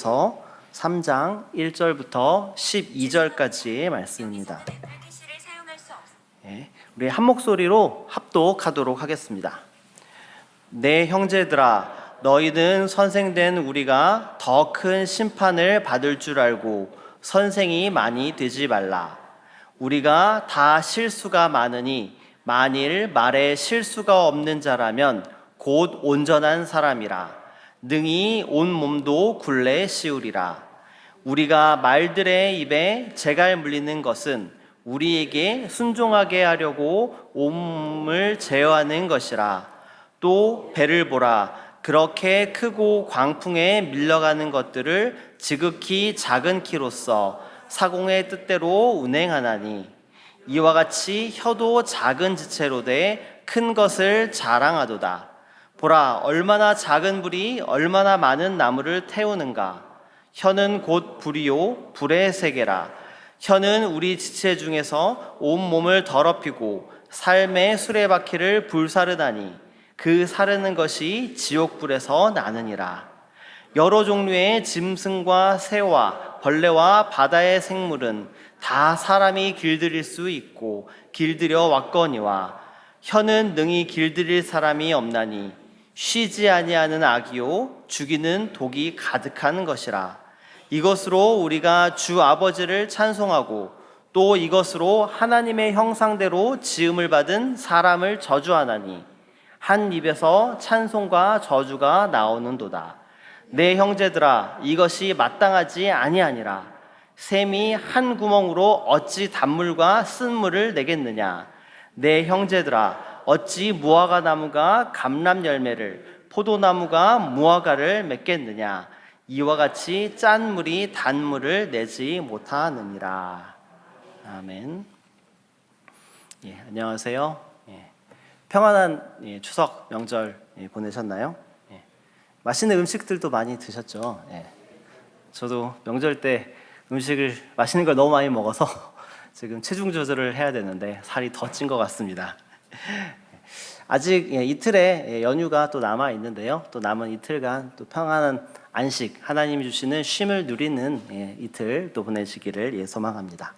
서 3장 1절부터 12절까지의 말씀입니다. 예, 우리 한 목소리로 합독하도록 하겠습니다. 내 형제들아, 너희는 선생된 우리가 더 큰 심판을 받을 줄 알고 선생이 많이 되지 말라. 우리가 다 실수가 많으니 만일 말에 실수가 없는 자라면 곧 온전한 사람이라. 능히 온 몸도 굴레 씌우리라. 우리가 말들의 입에 재갈 물리는 것은 우리에게 순종하게 하려고 온몸을 제어하는 것이라. 또 배를 보라. 그렇게 크고 광풍에 밀려가는 것들을 지극히 작은 키로서 사공의 뜻대로 운행하나니 이와 같이 혀도 작은 지체로 돼 큰 것을 자랑하도다. 보라, 얼마나 작은 불이 얼마나 많은 나무를 태우는가. 혀는 곧 불이요, 불의 세계라. 혀는 우리 지체 중에서 온 몸을 더럽히고 삶의 수레바퀴를 불사르다니 그 사르는 것이 지옥불에서 나느니라. 여러 종류의 짐승과 새와 벌레와 바다의 생물은 다 사람이 길들일 수 있고 길들여 왔거니와 혀는 능히 길들일 사람이 없나니 쉬지 아니하는 악이요 죽이는 독이 가득한 것이라. 이것으로 우리가 주 아버지를 찬송하고 또 이것으로 하나님의 형상대로 지음을 받은 사람을 저주하나니 한 입에서 찬송과 저주가 나오는도다. 내 형제들아 이것이 마땅하지 아니하니라. 샘이 한 구멍으로 어찌 단물과 쓴물을 내겠느냐? 내 형제들아 어찌 무화과 나무가 감람 열매를 포도나무가 무화과를 맺겠느냐 이와 같이 짠 물이 단 물을 내지 못하느니라 아멘 예 안녕하세요 예, 평안한 예, 추석 명절 예, 보내셨나요? 예, 맛있는 음식들도 많이 드셨죠? 예. 저도 명절 때 음식을 맛있는 걸 너무 많이 먹어서 지금 체중 조절을 해야 되는데 살이 더 찐 것 같습니다. 아직 예, 이틀의 예, 연휴가 또 남아 있는데요. 또 남은 이틀간 또 평안한 안식 하나님이 주시는 쉼을 누리는 예, 이틀 또 보내시기를 예, 소망합니다.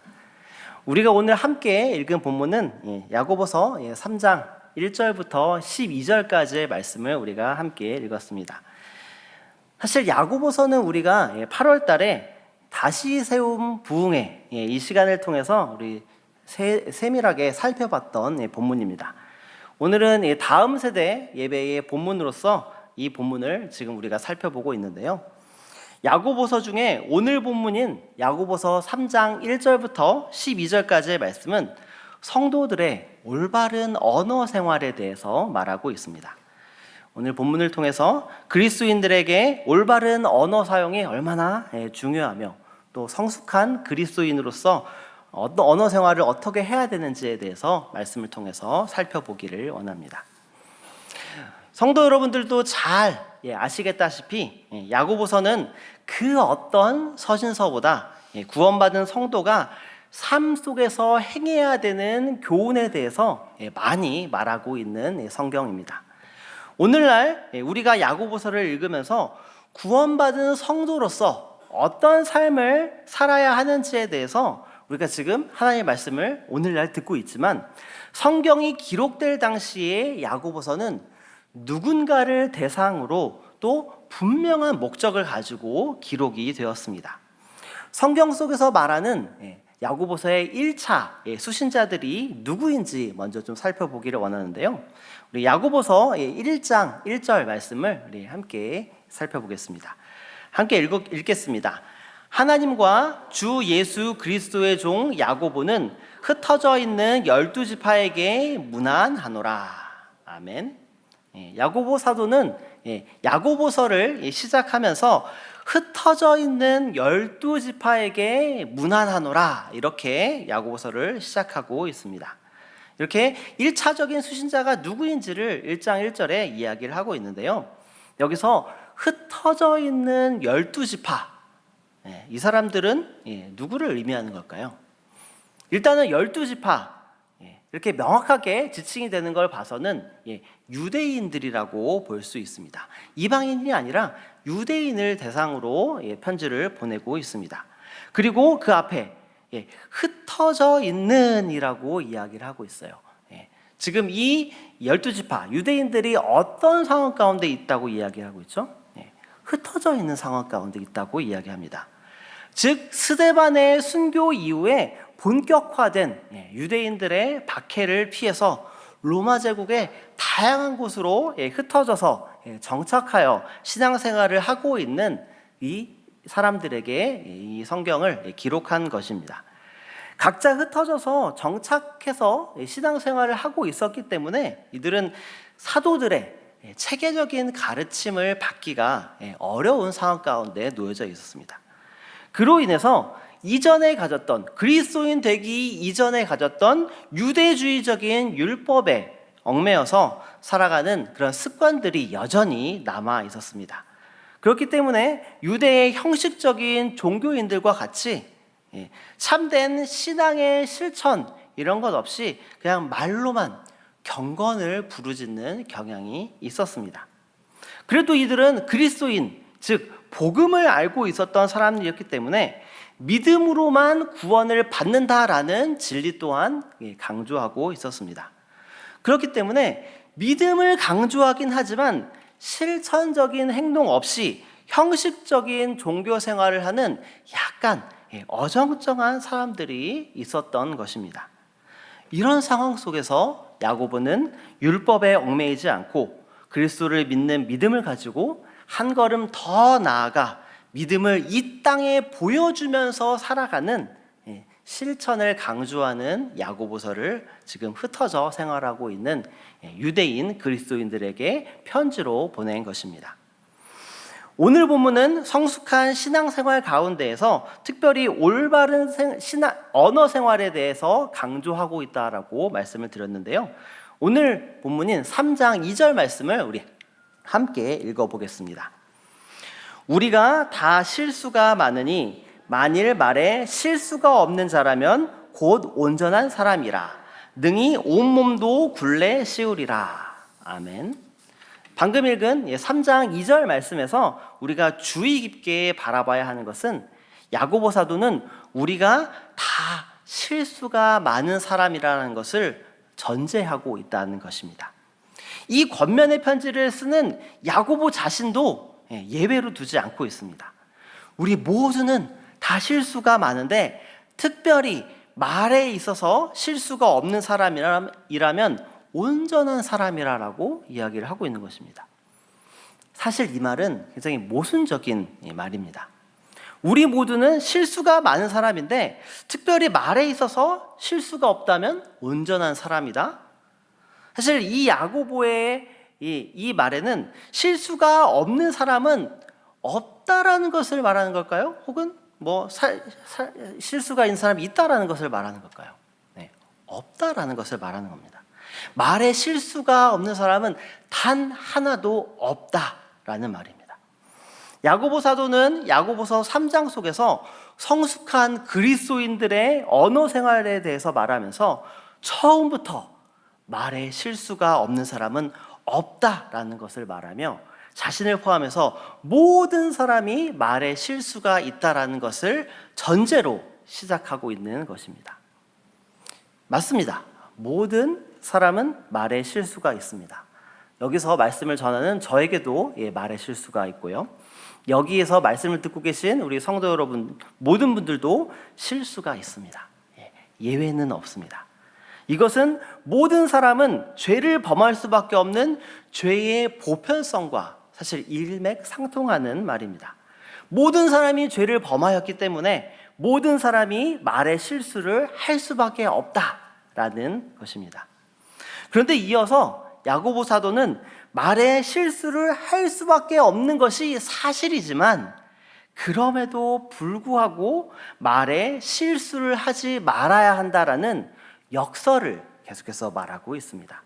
우리가 오늘 함께 읽은 본문은 예, 야고보서 예, 3장 1절부터 12절까지의 말씀을 우리가 함께 읽었습니다. 사실 야고보서는 우리가 8월 달에 다시 세움 부흥회 예, 이 시간을 통해서 우리 세, 세밀하게 살펴봤던 예, 본문입니다. 오늘은 예, 다음 세대 예배의 본문으로서 이 본문을 지금 우리가 살펴보고 있는데요. 야고보서 중에 오늘 본문인 야고보서 3장 1절부터 12절까지의 말씀은 성도들의 올바른 언어 생활에 대해서 말하고 있습니다. 오늘 본문을 통해서 그리스도인들에게 올바른 언어 사용이 얼마나 예, 중요하며 또 성숙한 그리스도인으로서 어떤 언어 생활을 어떻게 해야 되는지에 대해서 말씀을 통해서 살펴보기를 원합니다. 성도 여러분들도 잘 예, 아시겠다시피 예, 야고보서는 그 어떤 서신서보다 예, 구원받은 성도가 삶 속에서 행해야 되는 교훈에 대해서 많이 말하고 있는 성경입니다. 오늘날 우리가 야고보서를 읽으면서 구원받은 성도로서 어떤 삶을 살아야 하는지에 대해서 우리가 지금 하나님의 말씀을 오늘날 듣고 있지만 성경이 기록될 당시에 야고보서는 누군가를 대상으로 또 분명한 목적을 가지고 기록이 되었습니다. 성경 속에서 말하는 야고보서의 1차 수신자들이 누구인지 먼저 좀 살펴보기를 원하는데요. 우리 야고보서 1장 1절 말씀을 우리 함께 살펴보겠습니다. 함께 읽, 읽겠습니다. 하나님과 주 예수 그리스도의 종 야고보는 흩어져 있는 열두 지파에게 문안하노라. 아멘. 예, 야고보 사도는 예, 야고보서를 시작하면서 흩어져 있는 열두 지파에게 문안하노라 이렇게 야고보서를 시작하고 있습니다. 이렇게 1차적인 수신자가 누구인지를 1장 1절에 이야기를 하고 있는데요. 여기서 흩어져 있는 열두 지파 예, 이 사람들은 예, 누구를 의미하는 걸까요? 일단은 열두 지파 예, 이렇게 명확하게 지칭이 되는 걸 봐서는 유대인들이라고 볼 수 있습니다. 이방인이 아니라 유대인을 대상으로 예, 편지를 보내고 있습니다. 그리고 그 앞에 예, 흩어져 있는이라고 이야기를 하고 있어요. 예, 지금 이 열두 지파 유대인들이 어떤 상황 가운데 있다고 이야기하고 있죠? 예, 흩어져 있는 상황 가운데 있다고 이야기합니다. 즉 스데반의 순교 이후에 본격화된 예, 유대인들의 박해를 피해서 로마 제국의 다양한 곳으로 예, 흩어져서 예, 정착하여 신앙생활을 하고 있는 이 사람들에게 이 성경을 예, 기록한 것입니다. 각자 흩어져서 정착해서 신앙생활을 하고 있었기 때문에 이들은 사도들의 예, 체계적인 가르침을 받기가 예, 어려운 상황 가운데 놓여져 있었습니다. 그로 인해서 이전에 가졌던 그리스도인 되기 이전에 가졌던 유대주의적인 율법에 얽매여서 살아가는 그런 습관들이 여전히 남아 있었습니다. 그렇기 때문에 유대의 형식적인 종교인들과 같이 예, 참된 신앙의 실천 이런 것 없이 그냥 말로만 경건을 부르짖는 경향이 있었습니다. 그래도 이들은 그리스도인, 즉 복음을 알고 있었던 사람이었기 때문에 믿음으로만 구원을 받는다라는 진리 또한 예, 강조하고 있었습니다. 그렇기 때문에 믿음을 강조하긴 하지만 실천적인 행동 없이 형식적인 종교 생활을 하는 약간 예, 어정쩡한 사람들이 있었던 것입니다. 이런 상황 속에서 야고보는 율법에 얽매이지 않고 그리스도를 믿는 믿음을 가지고 한 걸음 더 나아가 믿음을 이 땅에 보여주면서 살아가는 예, 실천을 강조하는 야고보서를 지금 흩어져 생활하고 있는 예, 유대인 그리스도인들에게 편지로 보낸 것입니다. 오늘 본문은 성숙한 신앙생활 가운데에서 특별히 올바른 생- 신앙, 언어 생활에 대해서 강조하고 있다라고 말씀을 드렸는데요. 오늘 본문인 3장 2절 말씀을 우리 함께 읽어보겠습니다. 우리가 다 실수가 많으니 만일 말에 실수가 없는 자라면 곧 온전한 사람이라 능히 온몸도 굴레 씌우리라. 아멘. 방금 읽은 3장 2절 말씀에서 우리가 주의 깊게 바라봐야 하는 것은 야고보 사도는 우리가 다 실수가 많은 사람이라는 것을 전제하고 있다는 것입니다. 이 권면의 편지를 쓰는 야고보 자신도 예, 예외로 두지 않고 있습니다. 우리 모두는 다 실수가 많은데 특별히 말에 있어서 실수가 없는 사람이라면 온전한 사람이라고 이야기를 하고 있는 것입니다. 사실 이 말은 굉장히 모순적인 예, 말입니다. 우리 모두는 실수가 많은 사람인데 특별히 말에 있어서 실수가 없다면 온전한 사람이다. 사실 이 야고보의 이, 이 말에는 실수가 없는 사람은 없다라는 것을 말하는 걸까요? 혹은 뭐 사- 사- 실수가 있는 사람이 있다라는 것을 말하는 걸까요? 네, 없다라는 것을 말하는 겁니다. 말에 실수가 없는 사람은 단 하나도 없다라는 말입니다. 야고보 사도는 야고보서 3장 속에서 성숙한 그리스도인들의 언어 생활에 대해서 말하면서 처음부터 말에 실수가 없는 사람은 없다라는 것을 말하며 자신을 포함해서 모든 사람이 말에 실수가 있다라는 것을 전제로 시작하고 있는 것입니다. 맞습니다. 모든 사람은 말에 실수가 있습니다. 여기서 말씀을 전하는 저에게도 예, 말에 실수가 있고요. 여기에서 말씀을 듣고 계신 우리 성도 여러분 모든 분들도 실수가 있습니다. 예, 예외는 없습니다. 이것은 모든 사람은 죄를 범할 수밖에 없는 죄의 보편성과 사실 일맥상통하는 말입니다. 모든 사람이 죄를 범하였기 때문에 모든 사람이 말의 실수를 할 수밖에 없다라는 것입니다. 그런데 이어서 야고보 사도는 말의 실수를 할 수밖에 없는 것이 사실이지만 그럼에도 불구하고 말에 실수를 하지 말아야 한다라는 역설을 계속해서 말하고 있습니다.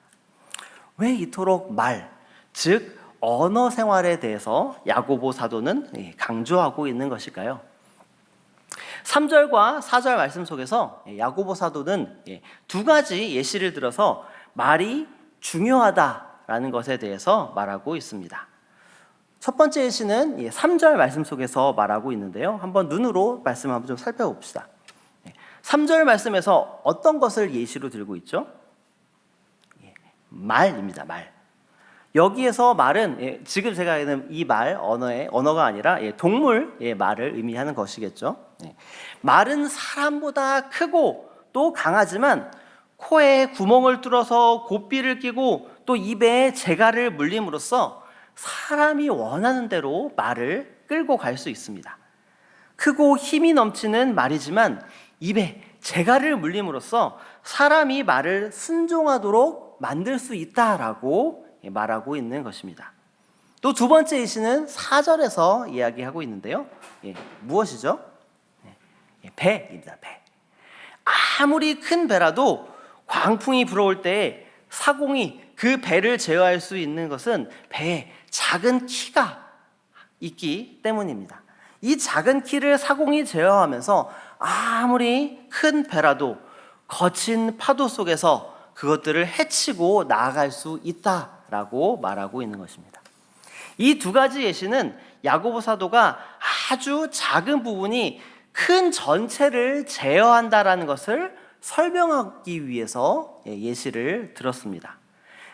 왜 이토록 말, 즉 언어 생활에 대해서 야고보 사도는 예, 강조하고 있는 것일까요? 3절과 4절 말씀 속에서 예, 야고보 사도는 예, 두 가지 예시를 들어서 말이 중요하다라는 것에 대해서 말하고 있습니다. 첫 번째 예시는 3절 말씀 속에서 말하고 있는데요. 한번 눈으로 말씀 한번 좀 살펴봅시다. 3절 말씀에서 어떤 것을 예시로 들고 있죠? 예, 말입니다. 말. 여기에서 말은 예, 지금 제가 하는 이 말 언어의 언어가 아니라 예, 동물의 말을 의미하는 것이겠죠. 예. 말은 사람보다 크고 또 강하지만 코에 구멍을 뚫어서 고삐를 끼고 또 입에 재갈을 물림으로써 사람이 원하는 대로 말을 끌고 갈 수 있습니다. 크고 힘이 넘치는 말이지만 입에 재갈을 물림으로써 사람이 말을 순종하도록 만들 수 있다라고 말하고 있는 것입니다. 또 두 번째 예시는 4절에서 이야기하고 있는데요. 예, 무엇이죠? 예, 배입니다. 배. 아무리 큰 배라도 광풍이 불어올 때 사공이 그 배를 제어할 수 있는 것은 배에 작은 키가 있기 때문입니다. 이 작은 키를 사공이 제어하면서 아무리 큰 배라도 거친 파도 속에서 그것들을 헤치고 나아갈 수 있다라고 말하고 있는 것입니다. 이 두 가지 예시는 야고보 사도가 아주 작은 부분이 큰 전체를 제어한다라는 것을 설명하기 위해서 예, 예시를 들었습니다.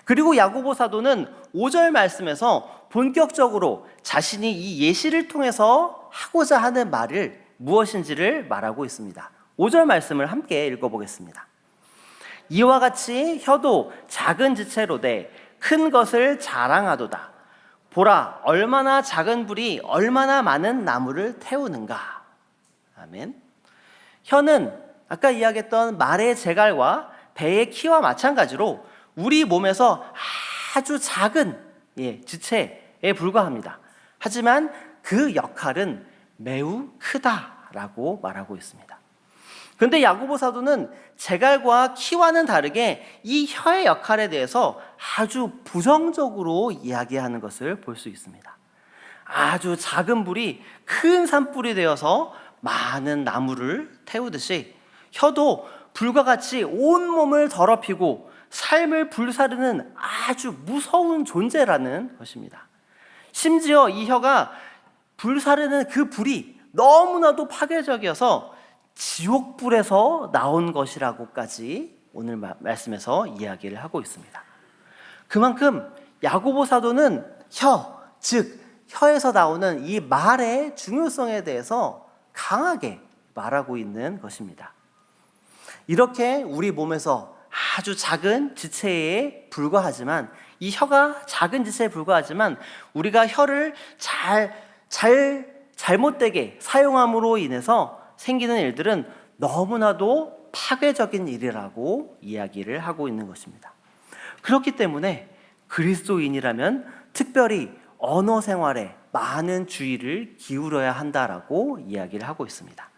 그리고 야고보 사도는 5절 말씀에서 본격적으로 자신이 이 예시를 통해서 하고자 하는 말을 무엇인지를 말하고 있습니다. 5절 말씀을 함께 읽어보겠습니다. 이와 같이 혀도 작은 지체로 돼큰 것을 자랑하도다. 보라, 얼마나 작은 불이 얼마나 많은 나무를 태우는가. 아멘. 혀는 아까 이야기했던 말의 재갈과 배의 키와 마찬가지로 우리 몸에서 아주 작은 예, 지체에 불과합니다. 하지만 그 역할은 매우 크다라고 말하고 있습니다. 그런데 야고보 사도는 재갈과 키와는 다르게 이 혀의 역할에 대해서 아주 부정적으로 이야기하는 것을 볼 수 있습니다. 아주 작은 불이 큰 산불이 되어서 많은 나무를 태우듯이 혀도 불과 같이 온 몸을 더럽히고 삶을 불사르는 아주 무서운 존재라는 것입니다. 심지어 이 혀가 불사르는 그 불이 너무나도 파괴적이어서 지옥불에서 나온 것이라고까지 오늘 마- 말씀에서 이야기를 하고 있습니다. 그만큼 야고보 사도는 혀, 즉 혀에서 나오는 이 말의 중요성에 대해서 강하게 말하고 있는 것입니다. 이렇게 우리 몸에서 아주 작은 지체에 불과하지만 이 혀가 작은 지체에 불과하지만 우리가 혀를 잘, 잘, 잘못되게 사용함으로 인해서 생기는 일들은 너무나도 파괴적인 일이라고 이야기를 하고 있는 것입니다. 그렇기 때문에 그리스도인이라면 특별히 언어 생활에 많은 주의를 기울여야 한다라고 이야기를 하고 있습니다.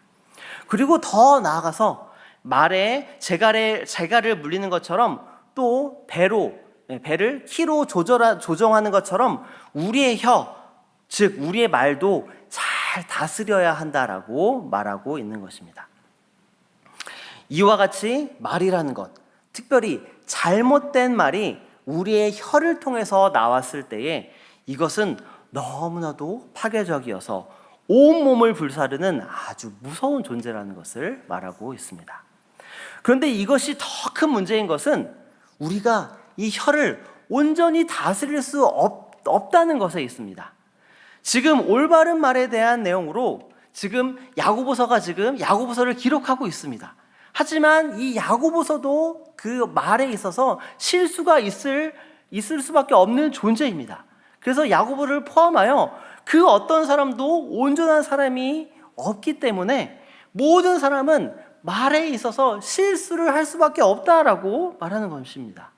그리고 더 나아가서 말에 재갈에 재갈을 물리는 것처럼 또 배로 네, 배를 키로 조절하, 조정하는 것처럼 우리의 혀, 즉 우리의 말도 잘 다스려야 한다라고 말하고 있는 것입니다. 이와 같이 말이라는 것, 특별히 잘못된 말이 우리의 혀를 통해서 나왔을 때에 이것은 너무나도 파괴적이어서 온몸을 불사르는 아주 무서운 존재라는 것을 말하고 있습니다. 그런데 이것이 더 큰 문제인 것은 우리가 이 혀를 온전히 다스릴 수 없, 없다는 것에 있습니다. 지금 올바른 말에 대한 내용으로 지금 야고보서가 지금 야고보서를 기록하고 있습니다. 하지만 이 야고보서도 그 말에 있어서 실수가 있을 있을 수밖에 없는 존재입니다. 그래서 야고보를 포함하여 그 어떤 사람도 온전한 사람이 없기 때문에 모든 사람은 말에 있어서 실수를 할 수밖에 없다라고 말하는 것입니다.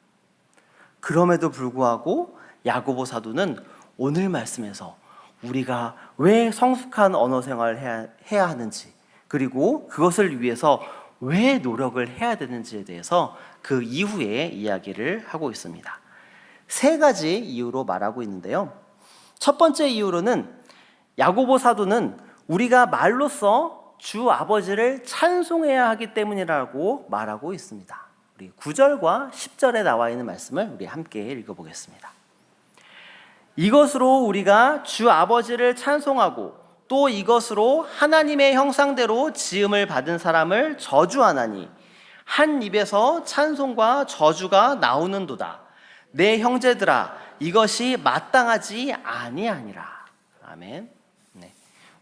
그럼에도 불구하고 야고보 사도는 오늘 말씀에서 우리가 왜 성숙한 언어 생활을 해야, 해야 하는지 그리고 그것을 위해서 왜 노력을 해야 되는지에 대해서 그 이후에 이야기를 하고 있습니다. 세 가지 이유로 말하고 있는데요. 첫 번째 이유로는 야고보 사도는 우리가 말로써 주 아버지를 찬송해야 하기 때문이라고 말하고 있습니다. 우리 9절과 10절에 나와 있는 말씀을 우리 함께 읽어보겠습니다. 이것으로 우리가 주 아버지를 찬송하고 또 이것으로 하나님의 형상대로 지음을 받은 사람을 저주하나니 한 입에서 찬송과 저주가 나오는도다. 내 형제들아 이것이 마땅하지 아니하니라. 아멘. 네.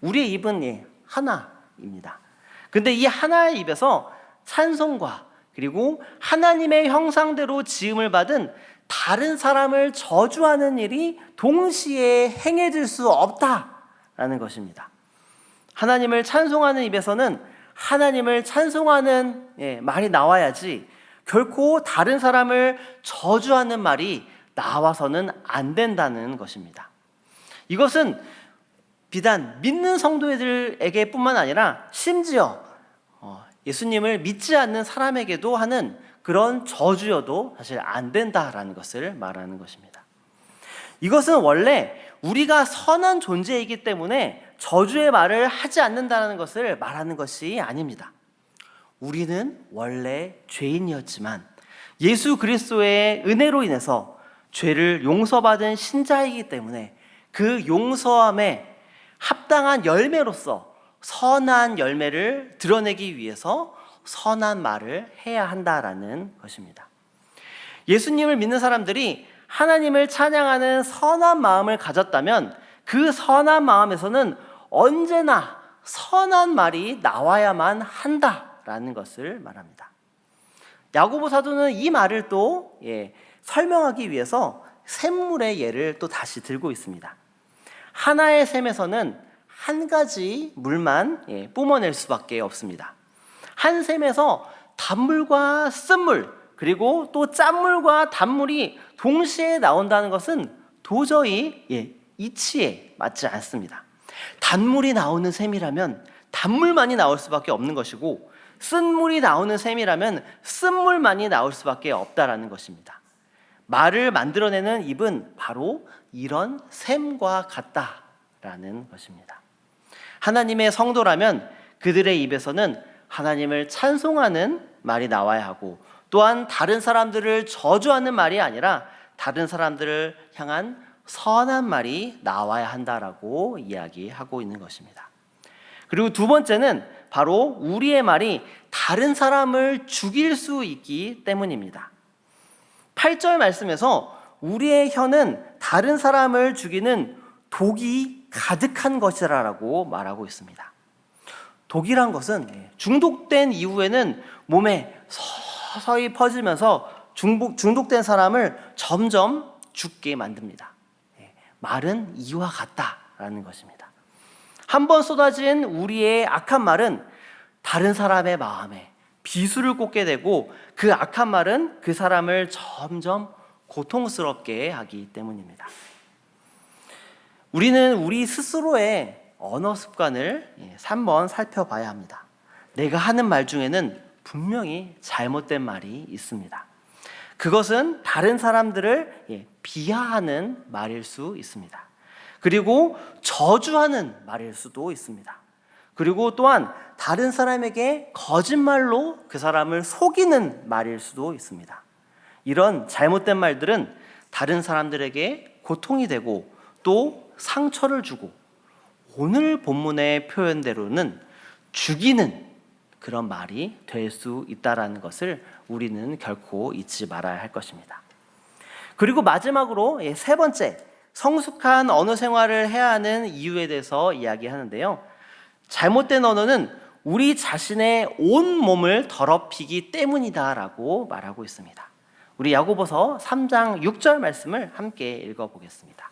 우리의 입은 예, 하나입니다. 근데 이 하나의 입에서 찬송과 그리고 하나님의 형상대로 지음을 받은 다른 사람을 저주하는 일이 동시에 행해질 수 없다라는 것입니다. 하나님을 찬송하는 입에서는 하나님을 찬송하는 예, 말이 나와야지 결코 다른 사람을 저주하는 말이 나와서는 안 된다는 것입니다. 이것은 비단 믿는 성도들에게뿐만 아니라 심지어 어, 예수님을 믿지 않는 사람에게도 하는 그런 저주여도 사실 안 된다라는 것을 말하는 것입니다. 이것은 원래 우리가 선한 존재이기 때문에 저주의 말을 하지 않는다는 것을 말하는 것이 아닙니다. 우리는 원래 죄인이었지만 예수 그리스도의 은혜로 인해서 죄를 용서받은 신자이기 때문에 그 용서함에 합당한 열매로서 선한 열매를 드러내기 위해서 선한 말을 해야 한다라는 것입니다. 예수님을 믿는 사람들이 하나님을 찬양하는 선한 마음을 가졌다면 그 선한 마음에서는 언제나 선한 말이 나와야만 한다라는 것을 말합니다. 야고보 사도는 이 말을 또 예, 설명하기 위해서 샘물의 예를 또 다시 들고 있습니다. 하나의 샘에서는 한 가지 물만 예, 뿜어낼 수밖에 없습니다. 한 샘에서 단물과 쓴물 그리고 또 짠물과 단물이 동시에 나온다는 것은 도저히 예, 이치에 맞지 않습니다. 단물이 나오는 셈이라면 단물만이 나올 수밖에 없는 것이고 쓴물이 나오는 셈이라면 쓴물만이 나올 수밖에 없다라는 것입니다. 말을 만들어내는 입은 바로 이런 셈과 같다라는 것입니다. 하나님의 성도라면 그들의 입에서는 하나님을 찬송하는 말이 나와야 하고 또한 다른 사람들을 저주하는 말이 아니라 다른 사람들을 향한 선한 말이 나와야 한다라고 이야기하고 있는 것입니다. 그리고 두 번째는 바로 우리의 말이 다른 사람을 죽일 수 있기 때문입니다. 8절 말씀에서 우리의 혀는 다른 사람을 죽이는 독이 가득한 것이라고 말하고 있습니다. 독이란 것은 중독된 이후에는 몸에 서서히 퍼지면서 중독, 중독된 사람을 점점 죽게 만듭니다. 예, 말은 이와 같다라는 것입니다. 한 번 쏟아진 우리의 악한 말은 다른 사람의 마음에 비수를 꽂게 되고 그 악한 말은 그 사람을 점점 고통스럽게 하기 때문입니다. 우리는 우리 스스로의 언어 습관을 3번 살펴봐야 합니다. 내가 하는 말 중에는 분명히 잘못된 말이 있습니다. 그것은 다른 사람들을 예, 비하하는 말일 수 있습니다. 그리고 저주하는 말일 수도 있습니다. 그리고 또한 다른 사람에게 거짓말로 그 사람을 속이는 말일 수도 있습니다. 이런 잘못된 말들은 다른 사람들에게 고통이 되고 또 상처를 주고 오늘 본문의 표현대로는 죽이는 그런 말이 될 수 있다라는 것을 우리는 결코 잊지 말아야 할 것입니다. 그리고 마지막으로 예, 세 번째 성숙한 언어 생활을 해야 하는 이유에 대해서 이야기하는데요. 잘못된 언어는 우리 자신의 온 몸을 더럽히기 때문이다라고 말하고 있습니다. 우리 야고보서 3장 6절 말씀을 함께 읽어 보겠습니다.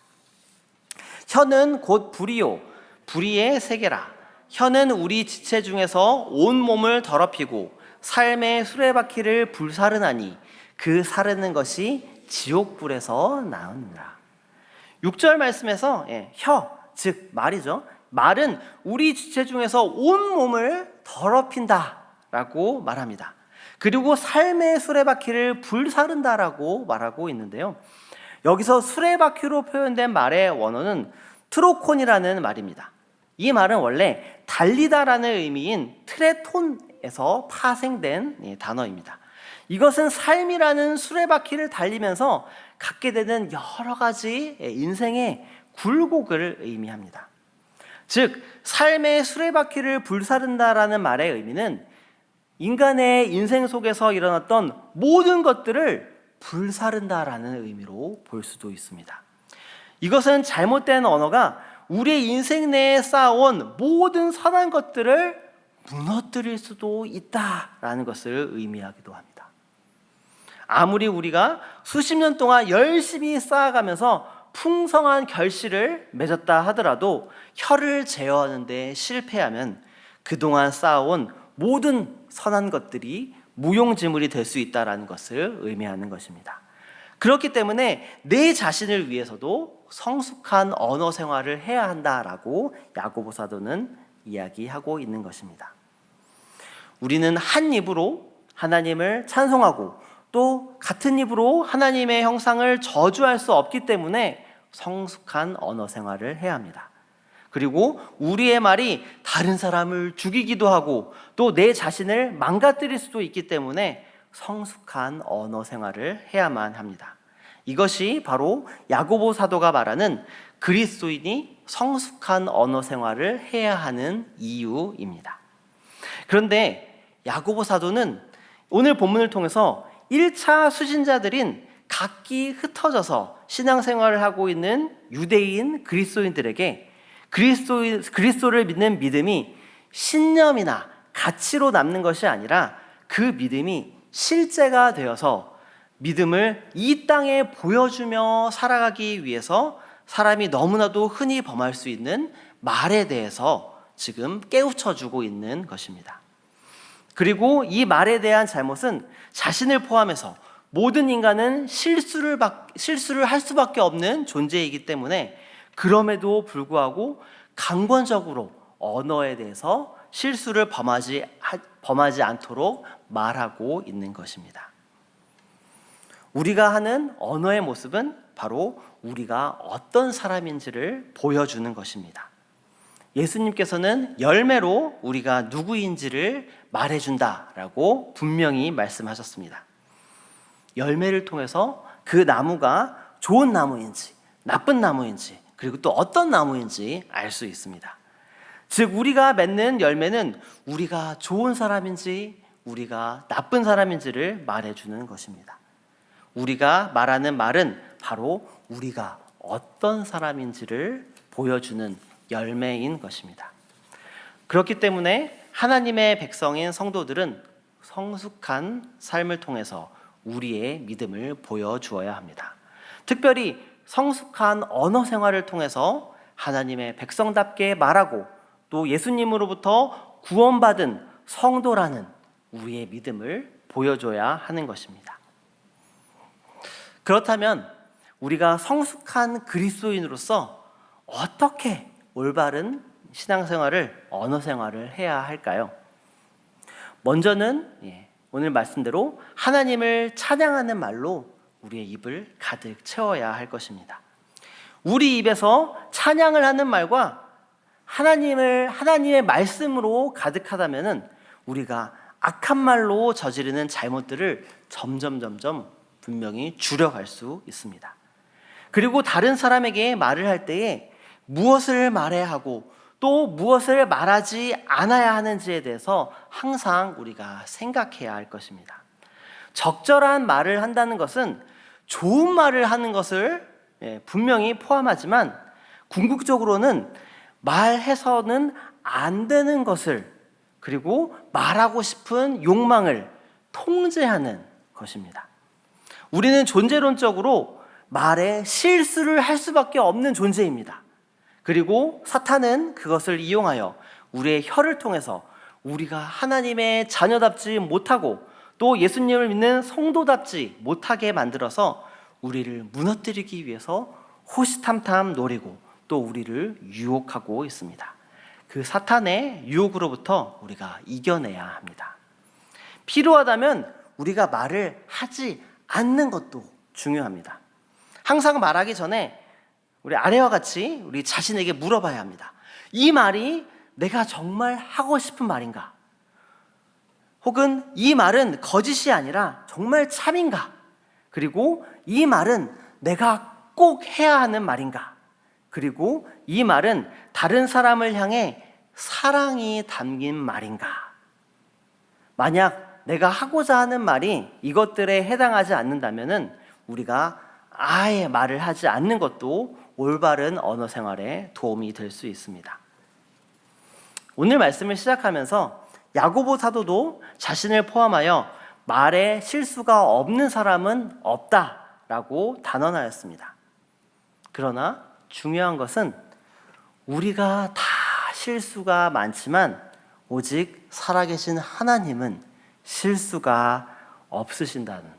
혀는 곧 불이요 불의의 세계라. 혀는 우리 지체 중에서 온 몸을 더럽히고 삶의 수레바퀴를 불사르나니 그 사르는 것이 지옥불에서 나오느라. 6절 말씀에서 예, 혀, 즉 말이죠. 말은 우리 지체 중에서 온 몸을 더럽힌다라고 말합니다. 그리고 삶의 수레바퀴를 불사른다라고 말하고 있는데요. 여기서 수레바퀴로 표현된 말의 원어는 트로콘이라는 말입니다. 이 말은 원래 달리다라는 의미인 트레톤에서 파생된 단어입니다. 이것은 삶이라는 수레바퀴를 달리면서 갖게 되는 여러 가지 인생의 굴곡을 의미합니다. 즉, 삶의 수레바퀴를 불사른다라는 말의 의미는 인간의 인생 속에서 일어났던 모든 것들을 불사른다라는 의미로 볼 수도 있습니다. 이것은 잘못된 언어가 우리의 인생 내에 쌓아온 모든 선한 것들을 무너뜨릴 수도 있다라는 것을 의미하기도 합니다. 아무리 우리가 수십 년 동안 열심히 쌓아가면서 풍성한 결실을 맺었다 하더라도 혀를 제어하는데 실패하면 그동안 쌓아온 모든 선한 것들이 무용지물이 될 수 있다라는 것을 의미하는 것입니다. 그렇기 때문에 내 자신을 위해서도 성숙한 언어 생활을 해야 한다라고 야고보 사도는 이야기하고 있는 것입니다. 우리는 한 입으로 하나님을 찬송하고 또 같은 입으로 하나님의 형상을 저주할 수 없기 때문에 성숙한 언어 생활을 해야 합니다. 그리고 우리의 말이 다른 사람을 죽이기도 하고 또 내 자신을 망가뜨릴 수도 있기 때문에 성숙한 언어 생활을 해야만 합니다. 이것이 바로 야고보 사도가 말하는 그리스도인이 성숙한 언어 생활을 해야 하는 이유입니다. 그런데 야고보 사도는 오늘 본문을 통해서 1차 수신자들인 각기 흩어져서 신앙생활을 하고 있는 유대인 그리스도인들에게 그리스도 그리스도를 믿는 믿음이 신념이나 가치로 남는 것이 아니라 그 믿음이 실제가 되어서 믿음을 이 땅에 보여주며 살아가기 위해서 사람이 너무나도 흔히 범할 수 있는 말에 대해서 지금 깨우쳐 주고 있는 것입니다. 그리고 이 말에 대한 잘못은 자신을 포함해서 모든 인간은 실수를, 실수를 할 수밖에 없는 존재이기 때문에 그럼에도 불구하고 강권적으로 언어에 대해서 실수를 범하지, 범하지 않도록 말하고 있는 것입니다. 우리가 하는 언어의 모습은 바로 우리가 어떤 사람인지를 보여주는 것입니다. 예수님께서는 열매로 우리가 누구인지를 말해준다라고 분명히 말씀하셨습니다. 열매를 통해서 그 나무가 좋은 나무인지 나쁜 나무인지 그리고 또 어떤 나무인지 알 수 있습니다. 즉 우리가 맺는 열매는 우리가 좋은 사람인지 우리가 나쁜 사람인지를 말해주는 것입니다. 우리가 말하는 말은 바로 우리가 어떤 사람인지를 보여주는 열매인 것입니다. 그렇기 때문에 하나님의 백성인 성도들은 성숙한 삶을 통해서 우리의 믿음을 보여주어야 합니다. 특별히 성숙한 언어 생활을 통해서 하나님의 백성답게 말하고 또 예수님으로부터 구원받은 성도라는 우리의 믿음을 보여줘야 하는 것입니다. 그렇다면 우리가 성숙한 그리스도인으로서 어떻게 올바른 신앙생활을 언어 생활을 해야 할까요? 먼저는 예, 오늘 말씀대로 하나님을 찬양하는 말로 우리의 입을 가득 채워야 할 것입니다. 우리 입에서 찬양을 하는 말과 하나님을 하나님의 말씀으로 가득하다면은 우리가 악한 말로 저지르는 잘못들을 점점 점점 분명히 줄여갈 수 있습니다. 그리고 다른 사람에게 말을 할 때에 무엇을 말해야 하고 또 무엇을 말하지 않아야 하는지에 대해서 항상 우리가 생각해야 할 것입니다. 적절한 말을 한다는 것은 좋은 말을 하는 것을 예, 분명히 포함하지만 궁극적으로는 말해서는 안 되는 것을 그리고 말하고 싶은 욕망을 통제하는 것입니다. 우리는 존재론적으로 말에 실수를 할 수밖에 없는 존재입니다. 그리고 사탄은 그것을 이용하여 우리의 혀를 통해서 우리가 하나님의 자녀답지 못하고 또 예수님을 믿는 성도답지 못하게 만들어서 우리를 무너뜨리기 위해서 호시탐탐 노리고 또 우리를 유혹하고 있습니다. 그 사탄의 유혹으로부터 우리가 이겨내야 합니다. 필요하다면 우리가 말을 하지 않는 것도 중요합니다. 항상 말하기 전에 우리 아래와 같이 우리 자신에게 물어봐야 합니다. 이 말이 내가 정말 하고 싶은 말인가? 혹은 이 말은 거짓이 아니라 정말 참인가? 그리고 이 말은 내가 꼭 해야 하는 말인가? 그리고 이 말은 다른 사람을 향해 사랑이 담긴 말인가? 만약 내가 하고자 하는 말이 이것들에 해당하지 않는다면은 우리가 아예 말을 하지 않는 것도 올바른 언어 생활에 도움이 될 수 있습니다. 오늘 말씀을 시작하면서 야고보 사도도 자신을 포함하여 말에 실수가 없는 사람은 없다라고 단언하였습니다. 그러나 중요한 것은 우리가 다 실수가 많지만 오직 살아계신 하나님은 실수가 없으신다는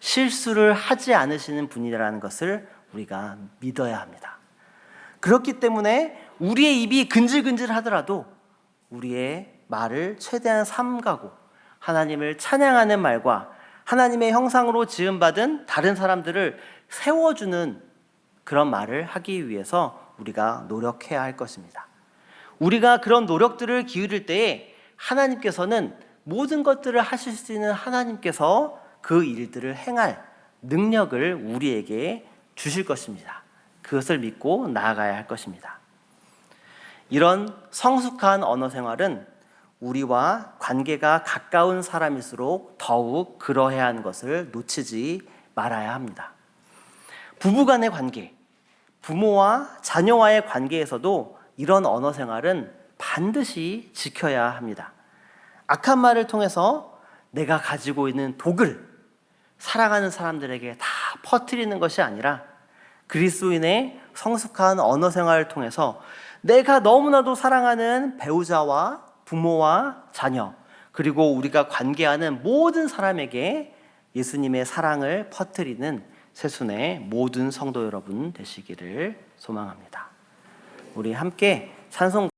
실수를 하지 않으시는 분이라는 것을 우리가 믿어야 합니다. 그렇기 때문에 우리의 입이 근질근질 하더라도 우리의 말을 최대한 삼가고 하나님을 찬양하는 말과 하나님의 형상으로 지음받은 다른 사람들을 세워주는 그런 말을 하기 위해서 우리가 노력해야 할 것입니다. 우리가 그런 노력들을 기울일 때에 하나님께서는 모든 것들을 하실 수 있는 하나님께서 그 일들을 행할 능력을 우리에게 주실 것입니다. 그것을 믿고 나아가야 할 것입니다. 이런 성숙한 언어 생활은 우리와 관계가 가까운 사람일수록 더욱 그러해야 하는 것을 놓치지 말아야 합니다. 부부 간의 관계, 부모와 자녀와의 관계에서도 이런 언어 생활은 반드시 지켜야 합니다. 악한 말을 통해서 내가 가지고 있는 독을 사랑하는 사람들에게 다 퍼뜨리는 것이 아니라 그리스도인의 성숙한 언어 생활을 통해서 내가 너무나도 사랑하는 배우자와 부모와 자녀 그리고 우리가 관계하는 모든 사람에게 예수님의 사랑을 퍼뜨리는 새순의 모든 성도 여러분 되시기를 소망합니다. 우리 함께 찬송